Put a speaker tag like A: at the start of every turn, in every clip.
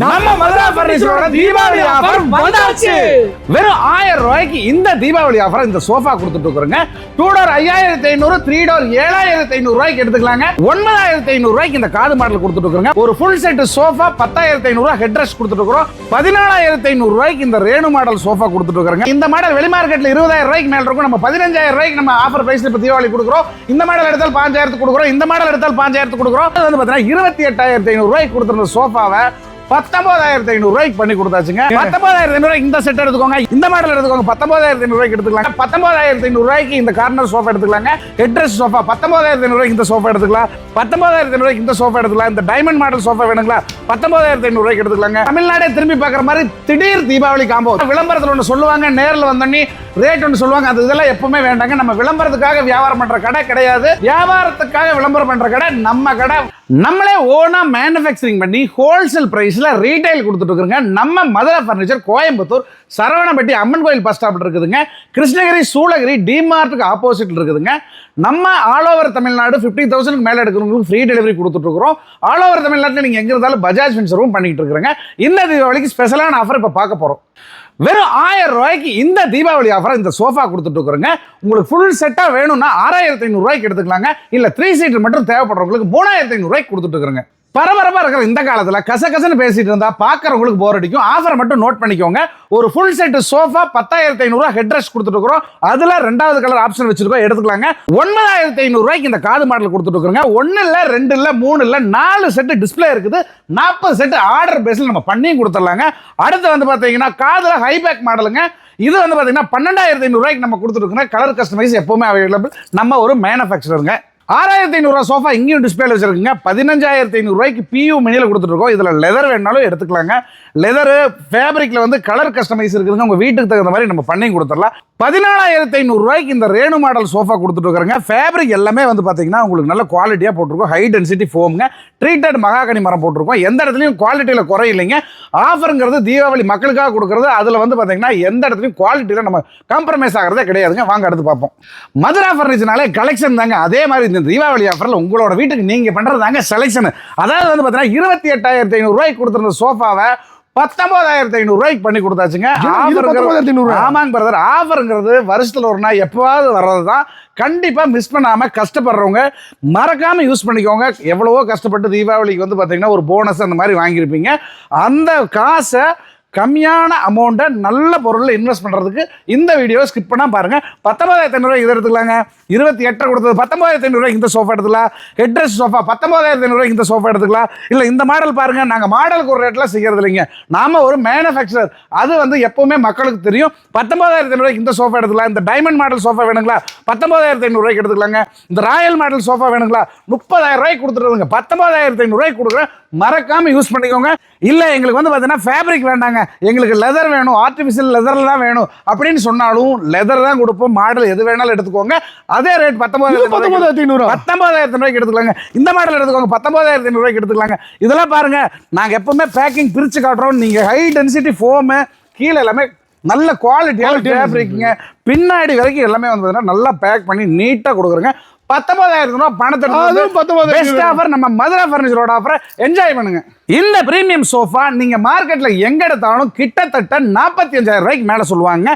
A: நம்ம மதுரா பர்னிச்சரோட தீபாவளி ஆஃபர் வந்தாச்சு. வெறும் ஆயிரம் ரூபாய்க்கு இந்த தீபாவளி ஆஃபர் இந்த சோஃபா கொடுத்துட்டு இருக்கிறோங்க டூ டோர் ஐயாயிரத்தி ஐநூறு த்ரீ டோர் ஏழாயிரத்தி ஐநூறு ரூபாய்க்கு எடுத்துக்கலாங்க. ஒன்பதாயிரத்தி ஐநூறு ரூபாய்க்கு இந்த காது மாடல் கொடுத்துட்டு இருக்கிறோங்க ஒரு ஃபுல் செட் சோஃபா பத்தாயிரத்தி ஐநூறு ஹெட் ரெஸ்ட் கொடுத்துட்டு இருக்கிறோம் பதினாலாயிரத்தி ஐநூறு ரூபாய்க்கு இந்த ரேணு மாடல் சோஃபா கொடுத்துட்டு இருக்கிறோங்க இந்த மாடல் வெளி மார்க்கெட்ல இருபதாயிரம் ரூபாய்க்கு மேல இருக்கும். நம்ம பதினஞ்சாயிரம் ரூபாய்க்கு நம்ம ஆஃபர் பிரைஸ்ல இப்ப தீபாவளி கொடுக்குறோம். இந்த மாடல் எடுத்தால் பாஞ்சாயிரத்துக்கு கொடுக்குறோம். இந்த மாடல் எடுத்தால் பாஞ்சாயிரத்துக்கு கொடுக்குறோம். அது வந்து பாத்தீங்கன்னா இருபத்தி எட்டாயிரத்தி ஐநூறு ரூபாய்க்கு கொடுத்துருந்த சோஃபாவை பத்தொன்பதாயிரத்தி ஐநூறு ரூபாய்க்கு பண்ணி கொடுத்தாச்சுங்க. பத்தொன்பதாயிரத்தி ஐநூறு இந்த செட் எடுத்துக்கோங்க. இந்த மாடல் எடுத்துக்கோங்க. பத்தொன்பதாயிரத்தி ஐநூறு ரூபாய்க்கு எடுத்துக்கலாம் பத்தொன்பதாயிரத்தி ஐநூறு ரூபாய்க்கு இந்த கார்னர் சோஃபா எடுத்துக்கலாங்க. ஹெட்ரஸ் சோஃபா பத்தொன்பதாயிரத்தி ஐநூறு ரூபாய்க்கு இந்த சோஃபா எடுத்துக்கலாம். பத்தொன்பதாயிரத்தி ஐநூறு ரூபாய்க்கு இந்த சோஃபா எடுத்துக்கலாம். இந்த டைமண்ட் மாடல் சோஃபா வேணுங்களா? பத்தொன்பதாயிரத்தி ஐநூறு ரூபாய்க்கு எடுத்துக்கலாங்க. தமிழ்நாடே திரும்பி பார்க்குற மாதிரி திடீர் தீபாவளி காம்போ விளம்பரத்தில் ஒன்று சொல்லுவாங்க நேரில் வந்தோன்னே ரேட் ஒன்று சொல்லுவாங்க. அது இதெல்லாம் எப்பவுமே வேண்டாங்க. நம்ம விளம்பரத்துக்காக வியாபாரம் பண்ற கடை கிடையாது. வியாபாரத்துக்காக விளம்பரம் பண்ற கடை நம்ம கடை. நம்மளே ஓனா மேனுஃபேக்சரிங் பண்ணி ஹோல்சேல் ப்ரைஸில் ரீட்டைல் கொடுத்துட்டு இருக்கிறோங்க. நம்ம மதுரை ஃபர்னிச்சர் கோயம்புத்தூர் சரவணப்பட்டி அம்மன் கோயில் பஸ் ஸ்டாப்ல இருக்குதுங்க. கிருஷ்ணகிரி சூளகிரி டிமார்ட்டுக்கு ஆப்போசிட் இருக்குதுங்க. நம்ம ஆல் ஓவர் தமிழ்நாடு ஃபிஃப்டி தௌசண்ட்க்கு மேலே எடுக்கிறவங்களுக்கு ஃப்ரீ டெலிவரி கொடுத்துட்ருக்குறோம் ஆல் ஓவர் தமிழ்நாட்டில் நீங்கள் எங்கே இருந்தாலும் பஜாஜ் ஃபின்சரும் பண்ணிகிட்டு இருக்கிறாங்க. இந்த தீபாவளிக்கு ஸ்பெஷலான ஆஃபர் இப்போ பார்க்க போகிறோம் வெறும் ஆயிரம் ரூபாய்க்கு இந்த தீபாவளி ஆஃபர் இந்த சோஃபா கொடுத்துட்டு இருக்கிறோங்க. உங்களுக்கு ஃபுல் செட்டாக வேணும்னா ஆறாயிரத்தி ஐநூறுரூவாய்க்கு எடுத்துக்கலாங்க. இல்லை த்ரீ சீட்டர் மட்டும் தேவைப்படுறவங்களுக்கு மூணாயிரத்தி ஐநூறுரூவாய்க்கு கொடுத்துட்டு இருக்கிறோங்க. பரபரப்பாக இருக்கிற இந்த காலத்தில் கசகசன்னு பேசிட்டு இருந்தால் பார்க்குறவங்களுக்கு போர் அடிக்கும். ஆஃபரை மட்டும் நோட் பண்ணிக்கோங்க. ஒரு ஃபுல் செட்டு சோஃபா பத்தாயிரத்தி ஐநூறுரூவா ஹெட் ரெஸ்ட் கொடுத்துருக்குறோம் அதில் ரெண்டாவது கலர் ஆப்ஷன் வச்சிருக்கோம். எடுத்துக்கலாங்க. ஒன்பதாயிரத்தி ஐநூறுரூவாய்க்கு இந்த காது மாடல் கொடுத்துட்டுருக்குறோங்க. ஒன்று இல்லை ரெண்டு இல்லை மூணு இல்லை நாலு செட்டு டிஸ்ப்ளே இருக்குது. நாற்பது செட்டு ஆர்டர் பேஸில் நம்ம பண்ணியும் கொடுத்துடலாங்க. அடுத்து வந்து பார்த்தீங்கன்னா காதில் ஹைபேக் மாடலுங்க இது வந்து பார்த்தீங்கன்னா பன்னெண்டாயிரத்தி ஐநூறுரூவாய்க்கு நம்ம கொடுத்துருக்கோங்க கலர் கஸ்டமைஸ் எப்போவுமே அவைலபிள் நம்ம ஒரு மேனுஃபேக்சருங்க ஆறாயிரத்தி ஐநூறுரூவா சோஃபா இங்கேயும் டிஸ்பிளேல வச்சுருக்குங்க. பதினஞ்சாயிரத்தி ஐநூறுரூவாய்க்கு பியூ மினியில் கொடுத்துருக்கோம் இதில் லெதர் வேணாலும் எடுத்துக்கலாங்க. லெதரு ஃபேப்ரிக்கில் வந்து கலர் கஸ்டமைஸ் இருக்குதுங்க. உங்கள் வீட்டுக்கு தகுந்த மாதிரி நம்ம பண்ணி கொடுத்துடலாம். பதினாலாயிரத்தி ஐநூறுரூவாய்க்கு இந்த ரேணு மாடல் சோஃபா கொடுத்துட்ருக்குறங்க ஃபேப்ரிக் எல்லாமே வந்து பார்த்தீங்கன்னா உங்களுக்கு நல்ல குவாலிட்டியாக போட்டிருக்கோம். ஹை டென்சிட்டி ஃபோமுங்க ட்ரீட்டட் மகாகனி மரம் போட்டிருக்கோம். எந்த இடத்துலையும் குவாலிட்டியில் குறையில்லைங்க. ஆஃபருங்கிறது தீபாவளி மக்களுக்காக கொடுக்குறது. அதில் வந்து பார்த்தீங்கன்னா எந்த இடத்துலையும் குவாலிட்டியில் நம்ம காம்ப்ரமைஸ் ஆகிறதே கிடையாதுங்க. வாங்க அடுத்து பார்ப்போம். மதுரா ஃபர்னிச்சர்னாலே கலெக்ஷன் தாங்க. அதே மாதிரி இந்த தீபாவளி ஆஃபரில் உங்களோட வீட்டுக்கு நீங்கள் பண்ணுறது தாங்க செலெக்ஷன் அதாவது வந்து பார்த்தீங்கன்னா இருபத்தி எட்டாயிரத்தி ஐநூறுரூவாய்க்கு கொடுத்துருந்த சோஃபாவை பத்தொன்பதாயிரத்தி ஐநூறு ரூபாய்க்கு பண்ணி கொடுத்தாச்சுங்க.
B: இது
A: Offer ங்கிறது-
B: 19,500
A: ஆமாங்க பிரதர் ஆஃபருங்கிறது வருஷத்துல ஒரு நாள் எப்பவாவது வர்றது தான். கண்டிப்பா மிஸ் பண்ணாம கஷ்டப்படுறவங்க மறக்காம யூஸ் பண்ணிக்கோங்க. எவ்வளவோ கஷ்டப்பட்டு தீபாவளிக்கு வந்து பாத்தீங்கன்னா ஒரு போனஸ் அந்த மாதிரி வாங்கியிருப்பீங்க. அந்த காசை கம்மியான அமௌண்ட்டை நல்ல பொருளில் இன்வெஸ்ட் பண்ணுறதுக்கு இந்த வீடியோ ஸ்கிப் பண்ணால் பாருங்கள் பத்தொன்பதாயிரத்தி ஐநூறுரூவா இது எடுத்துக்கலாங்க. இருபத்தி எட்டரை கொடுத்தது பத்தொன்பதாயிரத்தி ஐநூறுரூவா இந்த சோஃபா எடுத்துக்கலாம். ஹெட்ரஸ் சோஃபா பத்தொன்பதாயிரத்தி ஐநூறுரூவா இந்த சோஃபா எடுத்துக்கலாம். இல்லை இந்த மாடல் பாருங்கள் நாங்கள் மாடலுக்கு ஒரு ரேட்டில் செய்கிறது இல்லைங்க. நாம் ஒரு மேனுஃபேக்சரர் அது வந்து எப்போவுமே மக்களுக்கு தெரியும். பத்தொம்பதாயிரத்தி ஐநூறுரூவாய்க்கு இந்த சோஃபா எடுத்துக்கலாம். இந்த டைமண்ட் மாடல் சோஃபா வேணுங்களா? பத்தொன்பதாயிரத்தி ஐநூறுரூவாய்க்கு எடுத்துக்கலாங்க. இந்த ராயல் மாடல் சோஃபா வேணுங்களா? முப்பதாயிரம் ரூபாய்க்கு கொடுத்துருதுங்க. பத்தொன்பதாயிரத்தி ஐநூறுரூவாய்க்கு கொடுக்குறேன். மறக்காம யூஸ் பண்ணிக்கோங்க. இல்லை எங்களுக்கு வந்து பார்த்தீங்கன்னா ஃபேப்ரிக் வேண்டாங்க. எங்களுக்கு லெதர் வேணும் ஆர்டிஃபிஷியல் லெதரில் தான் வேணும் அப்படின்னு சொன்னாலும் லெதர் தான் கொடுப்போம். மாடல் எது வேணாலும் எடுத்துக்கோங்க. அதே ரேட்
B: இது
A: பத்தொன்பதாயிரத்தி
B: பத்தொன்பதாயிரத்தி ஐநூறு
A: பத்தொன்பதாயிரத்தி ரூபாய்க்கு எடுத்துக்கலாங்க. இந்த மாடல் எடுத்துக்கோங்க பத்தொன்பதாயிரத்தி ரூபாய்க்கு எடுத்துக்கலாங்க. இதெல்லாம் பாருங்க நாங்க எப்பவுமே பேக்கிங் பிரிச்சு காட்டுறோம். நீங்க ஹை டென்சிட்டி ஃபோமு கீழே எல்லாமே நல்ல குவாலிட்டியான
B: Quality
A: ஃபேப்ரிக்குங்க பின்னாடி வரைக்கும் எல்லாமே வந்து பார்த்தீங்கன்னா நல்லா பேக் பண்ணி நீட்டாக கொடுக்குறேங்க. பத்தொன்பதாயிரத்தி ரூபாய் பணத்தை
B: அதுவும் 19,000
A: பெஸ்ட் ஆஃபர் நம்ம மதுரை ஃபர்னிச்சரோட ஆஃபரை என்ஜாய் பண்ணுங்க. இந்த பிரீமியம் சோஃபா நீங்க மார்க்கெட்ல எங்க எடுத்தாலும் கிட்டத்தட்ட நாற்பத்தி அஞ்சாயிரம் ரூபாய்க்கு மேல சொல்லுவாங்க.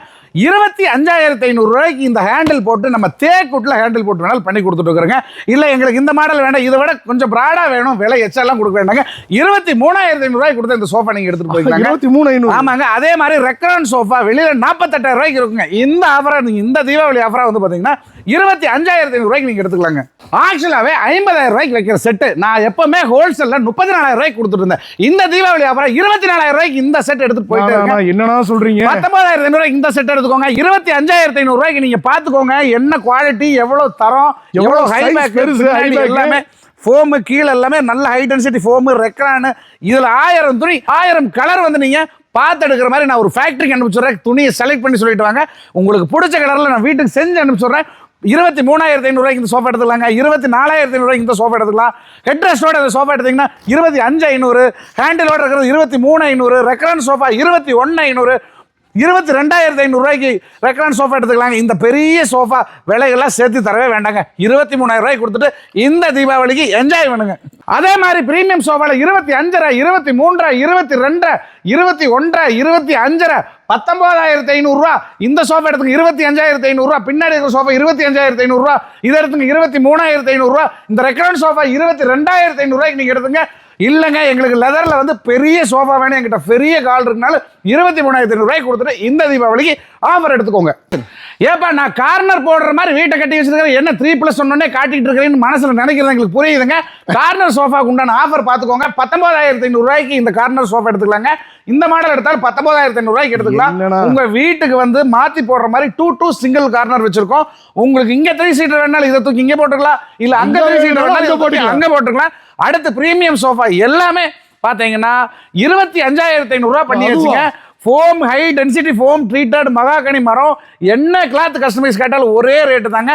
A: இருபத்தி அஞ்சாயிரத்தி ஐநூறு ரூபாய்க்கு இந்த ஹேண்டில் போட்டு நம்ம தேக்குட்டில் ஹேண்டில் போட்டு வேணாலும் பண்ணி கொடுத்துட்டு இருக்கிறோங்க. இல்லை எங்களுக்கு இந்த மாடல் வேண்டாம். இதை விட கொஞ்சம் ப்ராடாக வேணும். விலை எச்செல்லாம் கொடுக்க வேண்டாங்க. இருபத்தி மூணாயிரத்தி ஐநூறுரூவாய்க்கு கொடுத்து இந்த சோஃபா நீங்கள் எடுத்துகிட்டு போய்க்கலாங்க.
B: இருபத்தி மூணு ஐநூறு.
A: ஆமாங்க. அதே மாதிரி ரெக்ரான் சோஃபா வெளியில நாற்பத்தெட்டாயிரம் ரூபாய்க்கு இருக்குங்க. இந்த ஆஃபரா நீங்க இந்த தீபாவளி ஆஃபரா வந்து பாத்தீங்கன்னா இருபத்தி அஞ்சாயிரத்தி ஐநூறு ரூபாய்க்கு நீங்க எடுத்துக்கலாங்க. ஆக்சுவலாவே ஐம்பதாயிரம் ரூபாய்க்கு வைக்கிற செட்டு நான் எப்பவுமே ஹோல்சேல்ல முப்பத்தி நாலாயிரம் ரூபாய்க்கு கொடுத்துட்டு இருந்தேன் இந்த தீபாவளி ஆஃபரா இருபத்தி நாலாயிரம் ரூபாய்க்கு இந்த செட் எடுத்துட்டு போயிட்டு
B: என்னண்ணா சொல்றீங்க?
A: பத்தொன்பதாயிரத்தி ஐநூறு இந்த செட் எடுத்துக்கோங்க. இருபத்தி அஞ்சாயிரத்தி ஐநூறு ரூபாய்க்கு நீங்க பாத்துக்கோங்க என்ன குவாலிட்டி எவ்வளவு தரம்
B: எவ்வளவு
A: எவ்வளவு ஹை
B: size
A: பேக்
B: பெருசு, high back.
A: எல்லாமே ஃபோமு கீழே எல்லாமே நல்ல ஹை டென்சிட்டி ஃபோமு ரெக்ரானு இதுல ஆயிரம் துணி ஆயிரம் கலர் வந்து நீங்க பார்த்து எடுக்கிற மாதிரி நான் ஒரு ஃபேக்டரிக்கு அனுப்பிச்சுடுறேன் துணியை செலக்ட் பண்ணி சொல்லிட்டு வாங்க. உங்களுக்கு பிடிச்ச கலரில் நான் வீட்டுக்கு செஞ்சு அனுப்பிச்சுடுறேன் இருபத்தி மூணாயிரத்தி ஐநூறுரூவாய்க்கு இந்த சோஃபா எடுத்துக்கலாங்க. இருபத்தி நாலாயிரத்தி ஐநூறுரூவாய்க்கு இந்த சோஃபா எடுத்துக்கலாம். ஹெட் ரெஸ்டோட இந்த சோஃபா எடுத்தீங்கன்னா இருபத்தி அஞ்சு ஐநூறு ஹேண்டிலோட இருக்கிறது இருபத்தி மூணு ஐநூறு ரெக்கரன் சோஃபா இருபத்தி ஒன்று ஐநூறு இருபத்தி ரெண்டாயிரத்தி ஐநூறு ரூபாய்க்கு ரெக்கரன் சோஃபா எடுத்துக்கலாங்க. இந்த பெரிய சோஃபா விலைகள்லாம் சேர்த்து தரவே வேண்டாங்க. இருபத்தி மூணாயிரம் கொடுத்துட்டு இந்த தீபாவளிக்கு என்ஜாய் பண்ணுங்க. அதே மாதிரி பிரீமியம் சோஃபாவில் இருபத்தி அஞ்சரை இருபத்தி மூன்றரை இருபத்தி ரெண்டரை இருபத்தி ஒன்றரை இருபத்தி அஞ்சரை பத்தொன்பதாயிரத்தி ஐநூறுரூவா இந்த சோஃபா எடுத்துங்க இருபத்தி அஞ்சாயிரத்தி ஐநூறுரூவா பின்னாடி இருக்கிற சோஃபா இருபத்தி அஞ்சாயிரத்தி ஐநூறுரூவா இதை எடுத்துங்க இருபத்தி மூணாயிரத்தி ஐநூறுரூவா இந்த ரெக்கரன் சோஃபா இருபத்தி ரெண்டாயிரத்தி ஐநூறுரூவாய்க்கு நீங்கள் எடுத்துங்க. இல்லைங்க எங்களுக்கு லெதரில் வந்து பெரிய சோஃபா வேணும். என்கிட்ட பெரிய கால் இருக்குனால இருபத்தி மூணாயிரத்தி ஐநூறுரூவாய்க்கு கொடுத்துட்டு இந்த தீபாவளிக்கு ஆஃபர் எடுத்துக்கோங்க. ஏப்பா நான் கார்னர் போடுற மாதிரி வீட்டை கட்டி வச்சிருக்கிறேன். என்ன த்ரீ ப்ளஸ் சொன்னோடனே காட்டிட்டு இருக்கிறேன்னு மனசில் நினைக்கிறது எங்களுக்கு புரியுதுங்க. கார்னர் சோஃபாக்கு உண்டான ஆஃபர் பார்த்துக்கோங்க. பத்தொன்பதாயிரத்தி ஐநூறுரூவாய்க்கு இந்த கார்னர் சோஃபா எடுத்துக்கலாங்க. இந்த மாடல் எடுத்தாலும் பத்தொன்பதாயிரத்தி ஐநூறுரூவாய்க்கு எடுத்துக்கலாம்.
B: என்னடா?
A: உங்க வீட்டுக்கு வந்து மாத்தி போடுற மாதிரி டூ டூ சிங்கிள் கார்னர் வச்சிருக்கோம். உங்களுக்கு இங்க த்ரீ சீட்டர் வேணாலும் இதை தூக்கி இங்க போட்டுக்கலாம். இல்ல அங்க த்ரீ சீட்டர்
B: வேணாலும் அங்க போட்டுக்கலாம்.
A: அடுத்து பிரீமியம் சோஃபா எல்லாமே பாத்தீங்கன்னா இருபத்தி அஞ்சாயிரத்தி ஐநூறுரூவா பண்ணி? வச்சுங்க foam high density foam treated மகாகனி மரம். என்ன கிளாத் கஸ்டமைஸ் கேட்டாலும் ஒரே ரேட்டு தாங்க.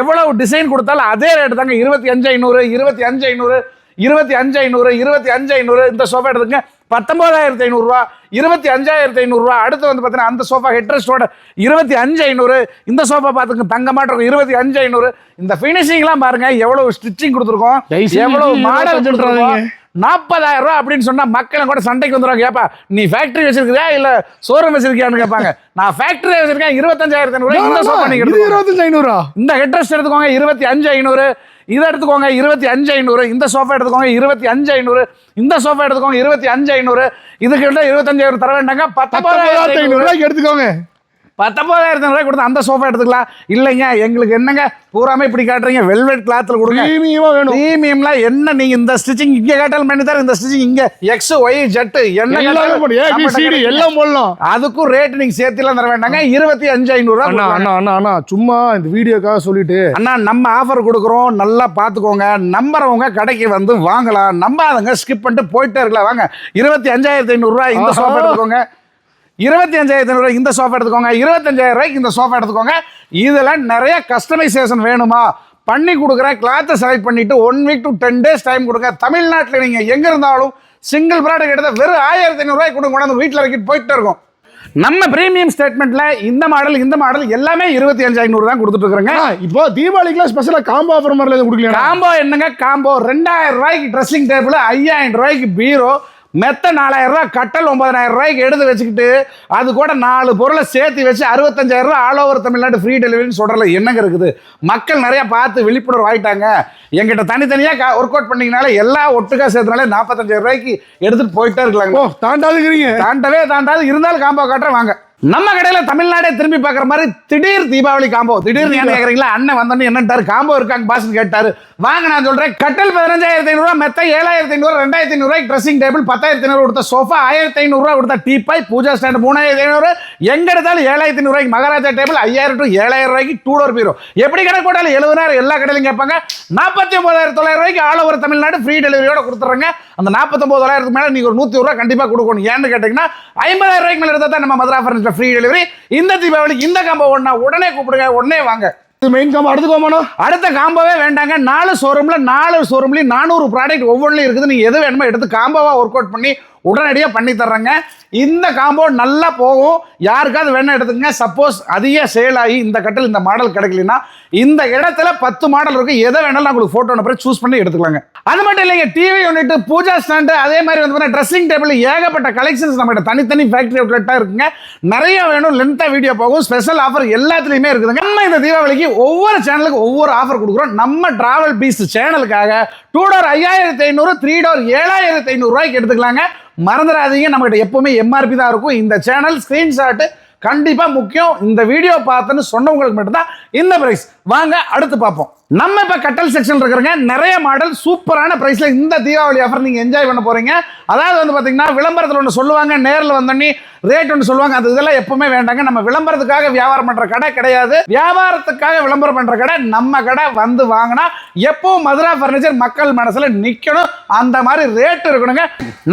A: எவ்வளவு டிசைன் கொடுத்தாலும் அதே ரேட்டு தாங்க. இருபத்தி அஞ்சு ஐநூறு இருபத்தி அஞ்சு ஐநூறு இருபத்தி அஞ்சு ஐநூறு இருபத்தி அஞ்சு ஐநூறு இந்த சோஃபா எடுத்துங்க பத்தொன்பதாயிரத்தி ஐநூறுரூவா இருபத்தி அஞ்சாயிரத்தி ஐநூறுரூவா அடுத்து வந்து பார்த்தீங்கன்னா அந்த சோஃபா ஹெட்ரஸ்டோட இருபத்தி அஞ்சு ஐநூறு இந்த சோஃபா பார்த்துங்க தங்க மாட்டிருக்கும் இருபத்தி அஞ்சு ஐநூறு. இந்த ஃபினிஷிங்லாம் பாருங்க எவ்வளவு ஸ்டிச்சிங் கொடுத்துருக்கோம்
B: இதெல்லாம்
A: மாடல்
B: செஞ்சுட்றாதீங்க.
A: நாற்பதாயிரம் ரூபாய் அப்படின்னு சொன்னா மக்களும் கூட சண்டைக்கு வந்துடுவாங்க ஏப்பா நீ ஃபேக்டரி வச்சிருக்கியா இல்ல ஷோரூம் வச்சிருக்கியான்னு கேட்பாங்க. நான் ஃபேக்டரி வச்சிருக்கேன் இருபத்தஞ்சாயிரத்தி ஐநூறு இந்த சோஃபா நீங்க
B: இது
A: எடுத்துக்கோங்க.
B: இருபத்தஞ்சு ஐநூறா?
A: இந்த ஹெட்ரஸ் எடுத்துக்கோங்க இருபத்தி அஞ்சு ஐநூறு. இதை எடுத்துக்கோங்க இருபத்தி அஞ்சு ஐநூறு. இந்த சோஃபா எடுத்துக்கோங்க இருபத்தி அஞ்சு ஐநூறு. இந்த சோஃபா எடுத்துக்கோங்க இருபத்தி அஞ்சு ஐநூறு. இதுக்கிட்ட இருபத்தஞ்சாயிரம் தர வேண்டாங்க.
B: பத்தொன்பதாயிரத்தி ஐநூறு.
A: ஐநூறு
B: ரூபாய்க்கு எடுத்துக்கோங்க.
A: பத்தொன்பதாயிரத்தி ரூபாய் கொடுத்து அந்த சோஃபா எடுத்துக்கலாம். இல்லைங்க எங்களுக்கு என்னங்க? பூராமே இப்படி காட்டுறீங்க. வெல்வெட் கிளாத்தில் கொடுங்க.
B: பிரீமியமா வேணும்.
A: பிரீமியம்ல என்ன நீங்க இந்த ஸ்டிச்சிங் இங்க கேட்டாலும் பண்ணி தரேன். இந்த ஸ்டிச்சிங் இங்க. எக்ஸ் ஒய் ஜெட் என்ன
B: எல்லாமே போடலாம்.
A: அதுக்கும் ரேட் நீங்க சேர்த்துலாம் தர வேண்டாங்க. இருபத்தி அஞ்சு ஐநூறு
B: அண்ணா அண்ணா அண்ணா அண்ணா சும்மா இந்த வீடியோக்காக சொல்லிட்டு.
A: அண்ணா நம்ம ஆஃபர் கொடுக்குறோம். நல்லா பார்த்துக்கோங்க. நம்புறவங்க கடைக்கு வந்து வாங்கலாம். நம்பாதங்க ஸ்கிப் பண்ணிட்டு போயிட்டே இருக்கலாம். வாங்க. இருபத்தி அஞ்சாயிரத்தி ஐநூறுரூவா இந்த. சோஃபா எடுத்துக்கோங்க. இருபத்தி அஞ்சாயிரத்தி ஐநூறுரூவா இந்த சோஃபா எடுத்துக்கோங்க. இருபத்தஞ்சாயிரம் ரூபாய்க்கு இந்த சோஃபா எடுத்துக்கோங்க. இதில் நிறைய கஸ்டமைசேஷன் வேணுமா? பண்ணி கொடுக்குறேன் கிளாத்தை செலக்ட் பண்ணிட்டு one week to ten days time கொடுங்க. தமிழ்நாட்டில் நீங்கள் எங்கே இருந்தாலும் சிங்கிள் ப்ராடக்ட் எடுத்த வெறும் ஆயிரத்தி ஐநூறுரூவாய்க்கு கொடுங்க. கொண்டாந்து வீட்டில் இறக்கிட்டு போயிட்டே இருக்கும். நம்ம பிரீமியம் ஸ்டேட்மெண்ட்ல இந்த மாடல் இந்த மாடல் எல்லாமே இருபத்தி அஞ்சு ஐநூறு தான் கொடுத்துட்டு இருக்கிறேங்க.
B: இப்போ தீபாவளிக்குலாம் ஸ்பெஷலா காம்போ ஆஃபர் மாதிரி எதுவும் கொடுக்கலையா?
A: காம்போ என்னங்க? காம்போ ரெண்டாயிரம் ரூபாய்க்கு ட்ரெஸ்ஸிங் டேபிள் ஐயாயிரம் ரூபாய்க்கு பீரோ மெத்த நாலாயிரம் ரூபாய் கட்டல் ஒன்பதாயிரம் ரூபாய்க்கு எடுத்து வச்சுக்கிட்டு அது கூட நாலு பொருளை சேர்த்து வச்சு அறுபத்தஞ்சாயிரம் ரூபாய் ஆல் ஓவர் தமிழ்நாடு ஃப்ரீ டெலிவரின்னு சொல்றதுல என்னங்க இருக்குது? மக்கள் நிறைய பார்த்து விழிப்புணர்வு ஆயிட்டாங்க. எங்கிட்ட தனித்தனியாக ஒர்க் அவுட் பண்ணீங்கனால எல்லாம் ஒட்டுக்கா சேர்த்தனால நாற்பத்தஞ்சாயிரம் ரூபாய்க்கு எடுத்துட்டு போயிட்டே இருக்கலாங்க.
B: ஓ தாண்டாதுங்கிறீங்க
A: தாண்டவே தாண்டாது இருந்தாலும் காம்போ காட்டுறேன் வாங்க. நம்ம கடையில தமிழ்நாடே திரும்பி பார்க்குற மாதிரி திடீர் தீபாவளி காம்போ திடீர்னு ஏன் கேட்குறீங்களா அண்ணன் வந்தோன்னு என்னட்டாரு காம்போ இருக்காங்க பாஸ் கேட்டாரு. வாங்க நான் சொல்றேன். கட்டல் பதினஞ்சாயிரத்தி ஐநூறுரூவா மெத்த ஏழாயிரத்தி ஐநூறு ரெண்டாயிரத்தி ஐநூறுரூவாய்க்கு ட்ரெஸ்ஸிங் டேபிள் பத்தாயிரத்தி ஐநூறு கொடுத்த சோஃபா ஆயிரத்தி ஐநூறுரூவா கொடுத்த டீப்பாய் பூஜா ஸ்டாண்ட் மூணாயிரத்தி ஐநூறு. எங்க எடுத்தாலும் ஏழாயிரத்தி ஐநூறுவாய்க்கு மகாராஜா டேபிள் ஐயாயிரம் டு ஏழாயிரம் ரூபாய்க்கு டூ டோர் பீரோ எப்படி கணக்கு போட்டாலும் எழுபதாயிரம் எல்லா கடையிலும் கேட்பாங்க. நாற்பத்தி ஒன்பதாயிரம் தொள்ளாயிரம் ரூபாய்க்கு ஆல் ஓவர் தமிழ்நாடு ஃப்ரீ டெலிவரியோட கொடுத்துட்றாங்க அந்த நாற்பத்தொம்பது தொள்ளாயிரத்துக்கு மேலே நீங்கள் ஒரு நூற்றி ரூபா கண்டிப்பாக கொடுக்கணும். ஏன்னு கேட்டிங்கன்னா ஐம்பதாயிரம் ரூபாய்க்கு மேலே எடுத்தால் தான் நம்ம மதுரா ஃபர்னிச்சர் ஃப்ரீ டெலிவரி இந்த தீபாவளிக்கு இந்த காம்போ ஒன்றா உடனே கூப்பிடுங்க உடனே வாங்க.
B: இது மெயின் காம்போ அடுத்துக்கோமாண்ணா
A: அடுத்த காம்போவே வேண்டாங்க. நாலு ஷோரூம்ல நாலு ஷோரூம்லயும் நானூறு ப்ராடக்ட் ஒவ்வொன்றிலும் இருக்குது. நீங்க எது வேணுமோ எடுத்து காம்போவா ஒர்க் அவுட் பண்ணி உடனடியாக பண்ணி தர்றேங்க. இந்த காம்போ நல்லா போகும். யாருக்காவது வேணா எடுத்துக்கங்க. சப்போஸ் அதிக சேல் ஆகி இந்த கட்டில் இந்த மாடல் கிடைக்கலனா இந்த இடத்துல பத்து மாடல் இருக்கு. எதை வேணாலும் நான் உங்களுக்கு ஃபோட்டோ அனுப்புறேன். சூஸ் பண்ணி எடுத்துக்கலாங்க. அது மட்டும் இல்லைங்க டிவி யூனிட் பூஜா ஸ்டாண்டு அதே மாதிரி வந்து ட்ரெஸ்ஸிங் டேபிள் ஏகப்பட்ட கலெக்ஷன்ஸ் நம்மகிட்ட தனித்தனி ஃபேக்டரி அவுட்லெட்டாக இருக்குங்க. நிறைய வேணும் லென்த்தாக வீடியோ போகும். ஸ்பெஷல் ஆஃபர் எல்லாத்துலேயுமே இருக்குதுங்க. நம்ம இந்த தீபாவளிக்கு ஒவ்வொரு சேனலுக்கு ஒவ்வொரு ஆஃபர் கொடுக்குறோம். நம்ம டிராவல் பீஸ் சேனலுக்காக டூ டோர் ஐயாயிரத்தி ஐநூறு த்ரீ டோர் ஏழாயிரத்தி ஐநூறுரூவாய்க்கு எடுத்துக்கலாங்க. மறந்துடாதீங்க. நம்மகிட்ட எப்பவுமே எம்ஆர்பி தான் இருக்கும். இந்த சேனல் ஸ்க்ரீன்ஷாட்டு கண்டிப்பாக முக்கியம். இந்த வீடியோ பார்த்துன்னு சொன்னவங்களுக்கு மட்டும்தான் இந்த ப்ரைஸ் வாங்க அடுத்து பார்ப்போம். நம்ம இப்போ கட்டல் செக்ஷன் இருக்கிறங்க நிறைய மாடல் சூப்பரான ப்ரைஸில் இந்த தீபாவளி ஆஃபர் நீங்கள் என்ஜாய் பண்ண போகிறீங்க அதாவது வந்து பார்த்தீங்கன்னா விளம்பரத்தில் ஒன்று சொல்லுவாங்க நேரில் வந்தோடனே ரேட் ஒன்று சொல்லுவாங்க. அது இதெல்லாம் எப்பவுமே வேண்டாங்க. நம்ம விளம்பரத்துக்காக வியாபாரம் பண்ணுற கடை கிடையாது. வியாபாரத்துக்காக விளம்பரம் பண்ணுற கடை நம்ம கடை வந்து வாங்கினா எப்பவும் மதுரா ஃபர்னிச்சர் மக்கள் மனசில் நிற்கணும் அந்த மாதிரி ரேட் இருக்கணுங்க.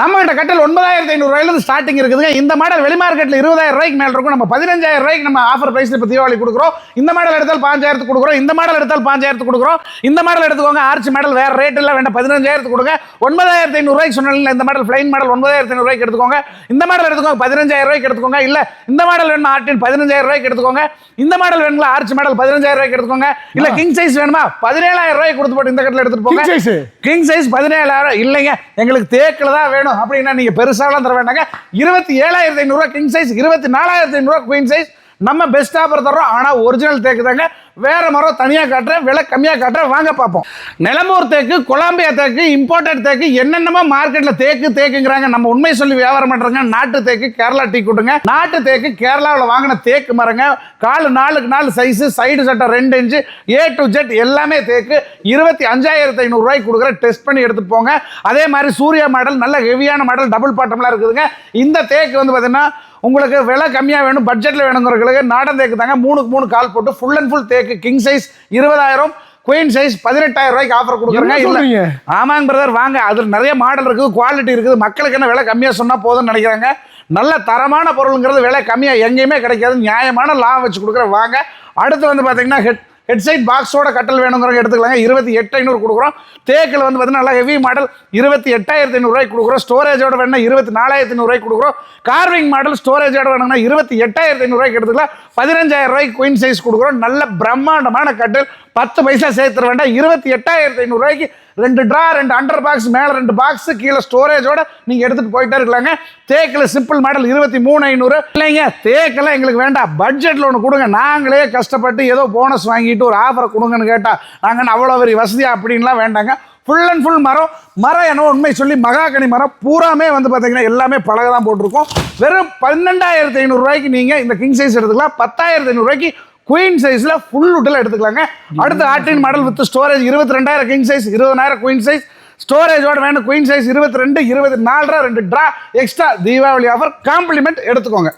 A: நம்ம கிட்ட கட்டல் ஒன்பதாயிரத்தி ஐநூறுரூவாயிலிருந்து ஸ்டார்டிங் இருக்குதுங்க. இந்த மாடல் வெளி மார்க்கெட்டில் இருபதாயிரம் ரூபாய்க்கு மேலே இருக்கும். நம்ம பதினஞ்சாயிரம் ரூபாய்க்கு நம்ம ஆஃபர் ப்ரைஸில் இப்போ தீபாவளி கொடுக்குறோம். இந்த மாடல் எடுத்தால் பாஞ்சாயிரத்துக்கு கொடுக்குறோம். இந்த மாடல் எடுத்தால் பாஞ்சாயிரத்து பதினஞ்சாயிரத்து கொடுக்குறோம். இந்த மாடல் எடுத்துக்கோங்க. ஆர்ச்சி மாடல் வேற ரேட் இல்லை வேண்டாம். பதினஞ்சாயிரத்து கொடுங்க. ஒன்பதாயிரத்தி ஐநூறுரூவாய்க்கு சொன்னேன் இந்த மாடல் ஃப்ளைன் மாடல் ஒன்பதாயிரத்தி ஐநூறுரூவாய்க்கு எடுத்துக்கோங்க. இந்த மாடல் எடுத்துக்கோங்க. பதினஞ்சாயிரம் ரூபாய்க்கு எடுத்துக்கோங்க. இல்ல இந்த மாடல் வேணுமா? ஆர்டின் பதினஞ்சாயிரம் ரூபாய்க்கு எடுத்துக்கோங்க. இந்த மாடல் வேணுங்களா? ஆர்ச்சி மாடல் பதினஞ்சாயிரம் ரூபாய்க்கு எடுத்துக்கோங்க. இல்ல கிங் சைஸ் வேணுமா? பதினேழாயிரம் ரூபாய்க்கு கொடுத்து போட்டு இந்த கட்டில் எடுத்துட்டு போங்க.
B: Size?
A: கிங் சைஸ் பதினேழாயிரம். இல்லைங்க எங்களுக்கு தேக்கில் தான் வேணும். அப்படின்னா நீங்க பெருசாலாம் தர வேண்டாங்க. இருபத்தி ஏழாயிரத்தி ஐநூறுரூவா கிங் சைஸ் இருபத்தி நாலாயிரத்தி ஐநூறுரூவா குயின் சைஸ் நம்ம பெஸ்ட் ஆஃபர் தர்றோம். ஆனால் ஒரிஜினல் தேக்கு தாங்க. வேறு மரம் தனியாக காட்டுறேன் விலை கம்மியாக காட்டுறேன். வாங்க பார்ப்போம். நிலம்பூர் தேக்கு கொலம்பியா தேக்கு இம்போர்ட்டட் தேக்கு என்னென்னமோ மார்க்கெட்டில் தேக்கு தேக்குங்கிறாங்க. நம்ம உண்மை சொல்லி வியாபாரம் பண்ணுறங்க நாட்டு தேக்கு கேரளா டீ கூட்டுங்க நாட்டு தேக்கு கேரளாவில் வாங்கின தேக்கு மரங்க காலு நாலுக்கு நாலு சைஸு சைடு சட்டம் ரெண்டு இன்ச்சு ஏ டு ஜெட் எல்லாமே தேக்கு. இருபத்தி அஞ்சாயிரத்தி ஐநூறுரூவாய்க்கு கொடுக்குற டெஸ்ட் பண்ணி எடுத்து போங்க. அதே மாதிரி சூர்யா மாடல் நல்ல ஹெவியான மாடல் டபுள் பாட்டம்லாம் இருக்குதுங்க. இந்த தேக்கு வந்து பார்த்தீங்கன்னா உங்களுக்கு விலை கம்மியாக வேணும் பட்ஜெட்டில் வேணுங்கிறவங்களுக்கு நாடன் தேக்கு தாங்க. மூணுக்கு மூணு கால் போட்டு ஃபுல் அண்ட் ஃபுல் தேக்கு. கிங் சைஸ் இருபதாயிரம் குயின் சைஸ் பதினெட்டாயிரம் ரூபாய்க்கு ஆஃபர் கொடுக்குறாங்க.
B: என்ன
A: இல்ல.
B: சொல்றீங்க?
A: ஆமாங்க பிரதர் வாங்க. அதில் நிறைய மாடல் இருக்குது குவாலிட்டி இருக்குது. மக்களுக்கு என்ன விலை கம்மியாக சொன்னால் போதும்னு நினைக்கிறாங்க. நல்ல தரமான பொருளுங்கிறது விலை கம்மியாக எங்கேயுமே கிடைக்காது. நியாயமான லாபம் வச்சு கொடுக்குற வாங்க. அடுத்து வந்து பார்த்தீங்கன்னா ஹெட் ஹெட்செட் பாக்ஸோட கட்டல் வேணுங்கிறவங்க எடுத்துக்கலாங்க. இருபத்தி எட்டு ஐநூறு கொடுக்குறோம். தேக்கில் வந்து பார்த்தீங்கன்னா நல்லா ஹெவி மாடல் இருபத்தி எட்டாயிரத்தி ஐநூறுரூவாய்க்கு கொடுக்குறோம். ஸ்டோரேஜோட வேணும்னா இருபத்தி நாலாயிரத்தி ஐநூறுரூவாய்க்கு கொடுக்குறோம். கார்விங் மாடல் ஸ்டோரேஜோட வேணும்னா இருபத்தி எட்டாயிரத்தி ஐநூறுரூவாய்க்கு எடுத்துக்கலாம். பதினஞ்சாயிரம் ரூபாய்க்கு குயின் சைஸ் கொடுக்குறோம். நல்ல பிரம்மாண்டமான கட்டில். பத்து பைசா சேர்த்துற வேண்டாம். இருபத்தி எட்டாயிரத்தி ஐநூறுரூவாய்க்கு ரெண்டு ட்ரா ரெண்டு அண்டர் பாக்ஸ் மேலே ரெண்டு பாக்ஸ் கீழே ஸ்டோரேஜோட நீங்கள் எடுத்துகிட்டு போயிட்டே இருக்கலாங்க. தேக்கில் சிம்பிள் மாடல் இருபத்தி மூணு ஐநூறு. இல்லைங்க தேக்கெல்லாம் எங்களுக்கு வேண்டாம். பட்ஜெட்டில் ஒன்று கொடுங்க. நாங்களே கஷ்டப்பட்டு ஏதோ போனஸ் வாங்கிட்டு ஒரு ஆஃபரை கொடுங்கன்னு கேட்டால் நாங்கள் அவ்வளோ பெரிய வசதியாக அப்படின்லாம் வேண்டாங்க. ஃபுல் அண்ட் ஃபுல் மரம். மரம் என்ன உண்மை சொல்லி மகாகனி மரம் பூராமே வந்து பார்த்தீங்கன்னா எல்லாமே பழக தான் போட்டிருக்கோம். வெறும் பன்னெண்டாயிரத்தி ஐநூறுரூவாய்க்கு நீங்கள் இந்த கிங் சைஸ் எடுத்துக்கலாம். பத்தாயிரத்தி ஐநூறுரூவாய்க்கு குயின் சைஸில் ஃபுல் உட்டில் எடுத்துக்கலாங்க. அடுத்து ஆர்டின் மாடல் வித் ஸ்டோரேஜ் இருபத்தி ரெண்டாயிரம் கிங் சைஸ் இருபதாயிரம் குயின் சைஸ் ஸ்டோரேஜோட வேணும் குயின் சைஸ் இருபத்தி ரெண்டு இருபத்தி நாலு ரெண்டு drawer extra Deepavali offer compliment எடுத்துக்கோங்க.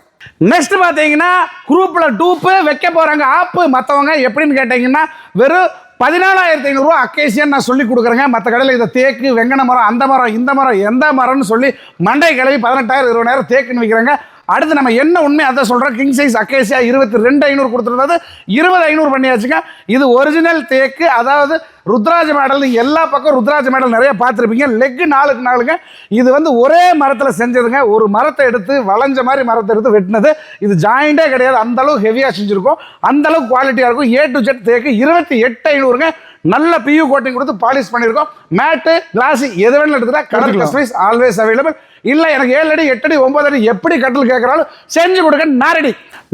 A: நெக்ஸ்ட் பார்த்தீங்கன்னா குரூப்பில் டூப்பு வைக்க போகிறாங்க ஆப்பு மற்றவங்க எப்படின்னு கேட்டிங்கன்னா வெறும் பதினாலாயிரத்தி ஐநூறுரூவா அக்கேசியன் நான் சொல்லி கொடுக்குறேங்க. மற்ற கடையில் இதை தேக்கு வெங்கன மரம் அந்த மரம் இந்த மரம் எந்த மரம்னு சொல்லி மண்டை கிளவி பதினெட்டாயிரம் இருபதாயிரம் தேக்குன்னு விற்கிறாங்க. அடுத்து நம்ம என்ன உண்மை அதை சொல்கிறோம் கிங் சைஸ் அக்கேசியா இருபத்தி ரெண்டு ஐநூறு கொடுத்துருந்தது. இருபது ஐநூறு பண்ணியாச்சுங்க. இது ஒரிஜினல் தேக்கு. அதாவது ருத்ராஜ மேடல். நீங்கள் எல்லா பக்கம் ருத்ராஜ மேடல் நிறைய பார்த்துருப்பீங்க. லெக்கு நாளுக்கு நாளுங்க. இது வந்து ஒரே மரத்தில் செஞ்சதுங்க. ஒரு மரத்தை எடுத்து வளைஞ்ச மாதிரி மரத்தை எடுத்து வெட்டினது. இது ஜாயிண்டே கிடையாது. அந்தளவு ஹெவியாக செஞ்சுருக்கோம். அந்தளவு குவாலிட்டியாக இருக்கும். ஏ டு ஜெட் தேக்கு இருபத்தி எட்டு ஐநூறுங்க. நல்ல பியூ கோட்டிங் கொடுத்து பாலிஷ் பண்ணியிருக்கோம். மேட்டு கிளாஸ் எது வேணும் எடுத்துட்டா
B: எடுத்துக்கலாம்.
A: கஸ்டமைஸ் ஆல்வேஸ் அவைலபிள் இல்லை எனக்கு ஏழு அடி எட்டு அடி ஒன்பது அடி எப்படி கட்டில் கேட்குறாலும் செஞ்சு கொடுக்க நாரடி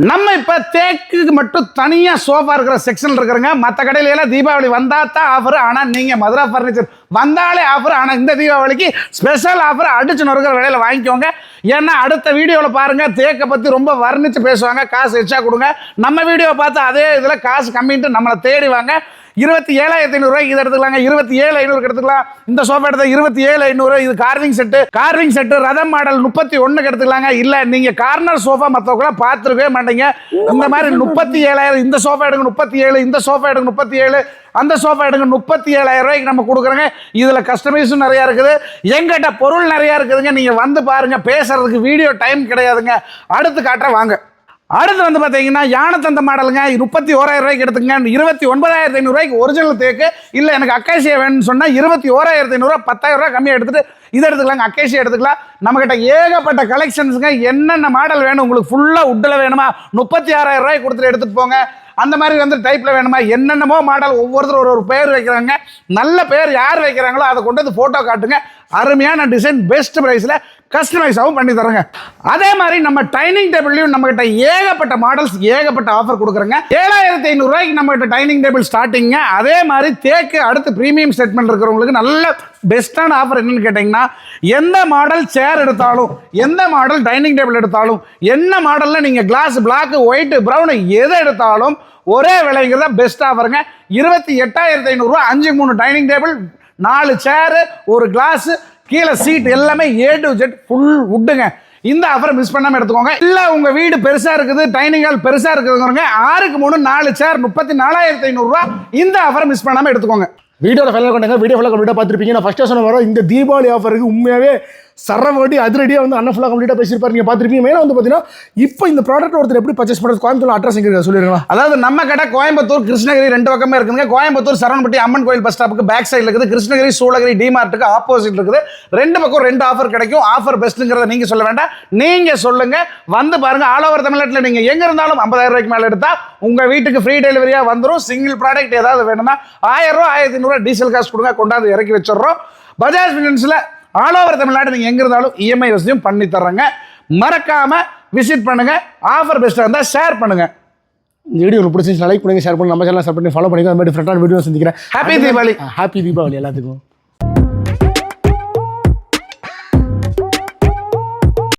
A: நம்ம இப்போ தேக்குக்கு மட்டும் தனியாக சோஃபா இருக்கிற செக்ஷன் இருக்கிறங்க மற்ற கடையில எல்லாம் தீபாவளி வந்தால் தான் ஆஃபர் ஆனால் நீங்கள் மதுரா ஃபர்னிச்சர் வந்தாலே ஆஃபர் ஆனால் இந்த தீபாவளிக்கு ஸ்பெஷல் ஆஃபர் அடிச்சு நொறுக்கிற விலையில் வாங்கிக்கோங்க. ஏன்னா அடுத்த வீடியோவில் பாருங்கள் தேக்கை பற்றி ரொம்ப வர்ணித்து பேசுவாங்க. காசு எச்சா கொடுங்க. நம்ம வீடியோவை பார்த்து அதே இதில் காசு கம்மின்ட்டு நம்மளை தேடி வாங்க. இருபத்தி ஏழாயிரத்தி ஐநூறுரூவாய்க்கு இதை எடுத்துக்கலாங்க. இருபத்தி ஏழு ஐநூறுக்கு எடுத்துக்கலாம். இந்த சோஃபா எடுத்த இருபத்தி ஏழு ஐநூறு இது கார்விங் செட்டு கார்விங் செட்டு ரதம் மாடல் முப்பத்தி ஒன்றுக்கு எடுத்துக்கலாங்க. இல்லை நீங்கள் கார்னர் சோஃபா மற்றவங்கள பார்த்துருக்கவே மாட்டீங்க. இந்த மாதிரி முப்பத்தி ஏழாயிரம் இந்த சோஃபா எடுங்க முப்பத்தி ஏழு இந்த சோஃபா எடுங்க முப்பத்தி ஏழு அந்த சோஃபா எடுங்க முப்பத்தி ஏழாயிரம் ரூபாய்க்கு நம்ம கொடுக்குறோங்க. இதில் கஸ்டமைஸும் நிறையா இருக்குது. எங்கிட்ட பொருள் நிறையா இருக்குதுங்க. நீங்கள் வந்து பாருங்கள் பேசுகிறதுக்கு வீடியோ டைம் கிடையாதுங்க. அடுத்து காட்டுற வாங்க. அடுத்து வந்து பார்த்தீங்கன்னா யானத்தந்த மாடலுங்க. முப்பத்தி ஓராயிரம் ரூபாய்க்கு எடுத்துங்க இருபத்தி ஒன்பதாயிரத்தி ஐநூறுரூவாய்க்கு ஒரிஜினல் தேக்கு. இல்லை எனக்கு அக்கேசியா வேணும்னு சொன்னால் இருபத்தி ஓராயிரத்தி ஐநூறுரூவா பத்தாயிரம் ரூபாய் கம்மியாக எடுத்துட்டு இதை எடுத்துக்கலாங்க அக்கேஷியா எடுத்துக்கலாம். நம்மக்கிட்ட ஏகப்பட்ட கலெக்ஷன்ஸுங்க என்னென்ன மாடல் வேணும்? உங்களுக்கு ஃபுல்லாக உட்டில் வேணுமா? முப்பத்தி ஆறாயிரம் ரூபாய்க்கு கொடுத்துட்டு எடுத்துகிட்டு போங்க. அந்த மாதிரி வந்து டைப்பில் வேணுமா? என்னென்னமோ மாடல் ஒவ்வொருத்தரும் ஒரு ஒரு பேர் வைக்கிறாங்க. நல்ல பேர் யார் வைக்கிறாங்களோ அதை கொண்டு வந்து ஃபோட்டோ காட்டுங்க. அருமையான டிசைன் பெஸ்ட் ப்ரைஸில் கஸ்டமைஸாகவும் பண்ணி தரேங்க அதே மாதிரி நம்ம டைனிங் டேபிள்லையும் நம்மகிட்ட ஏகப்பட்ட மாடல்ஸ் ஏகப்பட்ட ஆஃபர் கொடுக்குறோங்க. ஏழாயிரத்தி ஐநூறுரூவாய்க்கு நம்மகிட்ட டைனிங் டேபிள் ஸ்டார்டிங்க அதே மாதிரி தேக்கு அடுத்து ப்ரீமியம் செட்மெண்ட் இருக்கிறவங்களுக்கு நல்ல பெஸ்ட்டான ஆஃபர் என்னன்னு கேட்டிங்கன்னா எந்த மாடல் சேர் எடுத்தாலும் எந்த மாடல் டைனிங் டேபிள் எடுத்தாலும் என்ன மாடலில் நீங்கள் கிளாஸ் பிளாக் ஒயிட்டு ப்ரௌனு எதை எடுத்தாலும் ஒரே விலைங்கிறத பெஸ்ட் ஆஃபருங்க இருபத்தி எட்டாயிரத்தி ஐநூறுரூவா அஞ்சு மூணு டைனிங் டேபிள் நாலு சேரு ஒரு கிளாஸு கீழே சீட் எல்லாமே ஏ டு ஜெட் ஃபுல் உட்டுங்க இந்த ஆஃபரை மிஸ் பண்ணாமல் எடுத்துக்கோங்க. இல்லை உங்கள் வீடு பெருசாக இருக்குது டைனிங் ஹால் பெருசாக இருக்குதுங்கிறவங்க ஆறுக்கு மூணு நாலு சேர் முப்பத்தி நாலாயிரத்தி ஐநூறுரூவா இந்த ஆஃபரை மிஸ் பண்ணாமல் எடுத்துக்கோங்க.
B: வீடியோவில் ஃபைனல் பண்ணுங்க வீடியோ ஃபைனல் வீடியோ பார்த்துருப்பீங்க. நான் ஃபஸ்ட்டாக சொன்ன வரோம் இந்த தீபாவளி ஆஃபருக்கு உண்மையாகவே சரவடி அதிரடியாக வந்து அண்ணன் ஃபுல்லாக கம்ப்ளீட்டாக பேசியிருப்பாரு. நீங்கள் பார்த்துருப்பீங்க. மெயினாக வந்து பார்த்தீங்கன்னா இப்போ இந்த ப்ராடக்ட் ஒருத்தர் எப்படி பர்ச்சேஸ் பண்ணுறது கோயம்புத்தூர் அட்ரஸ் எங்கே சொல்லிருக்கலாம்
A: அதாவது நம்ம கடை கோயம்புத்தூர் கிருஷ்ணகிரி ரெண்டு பக்கமே இருக்குங்க. கோயம்புத்தூர் சரவணப்பட்டி அம்மன் கோயில் பஸ் ஸ்டாப்புக்கு பேக் சைடில் இருக்குது. கிருஷ்ணகிரி சூளகிரி டிமார்ட்டுக்கு ஆப்போசிட் இருக்குது. ரெண்டு பக்கம் ரெண்டு ஆஃபர் கிடைக்கும். ஆஃபர் பெஸ்ட்டுங்கிறத நீங்கள் சொல்ல வேண்டாம். நீங்கள் சொல்லுங்கள் வந்து பாருங்க. ஆல் ஓவர் தமிழ்நாட்டில் நீங்கள் எங்கே இருந்தாலும் ஐம்பதாயிரம் ரூபாய்க்கு மேலே எடுத்தால் உங்கள் வீட்டுக்கு ஃப்ரீ டெலிவரியாக வந்துடும் சிங்கிள் ப்ராடக்ட் ஏதாவது வேணும்னா ஆயிரம் ரூபா ஆயிரத்தி ஐநூறுரூவா டீசல் காசு கொடுங்க. கொண்டாந்து இறக்கி வச்சிடுறோம். பஜாஜ் ஃபினான்ஸில் ஆல் ஓவர் தமிழ்நாடு நீங்க எங்க இருந்தாலும் இஎம்ஐ வசதியும் பண்ணி தர்றேங்க. மறக்காம விசிட் பண்ணுங்க. ஆஃபர் பெஸ்ட்டாக இருந்தால் ஷேர் பண்ணுங்க.
B: இந்த வீடியோ உங்களுக்கு பிடிச்சிருந்துச்சு லைக் பண்ணுங்க ஷேர் பண்ணுங்க. நம்ம சேனல் சப்போர்ட் பண்ணி ஃபாலோ பண்ணிங்க அந்த மாதிரி டிஃப்ரெண்டான வீடியோ சந்திக்கிறேன்.
A: Happy தீபாவளி.
B: ஹாப்பி தீபாவளி எல்லாத்துக்கும்.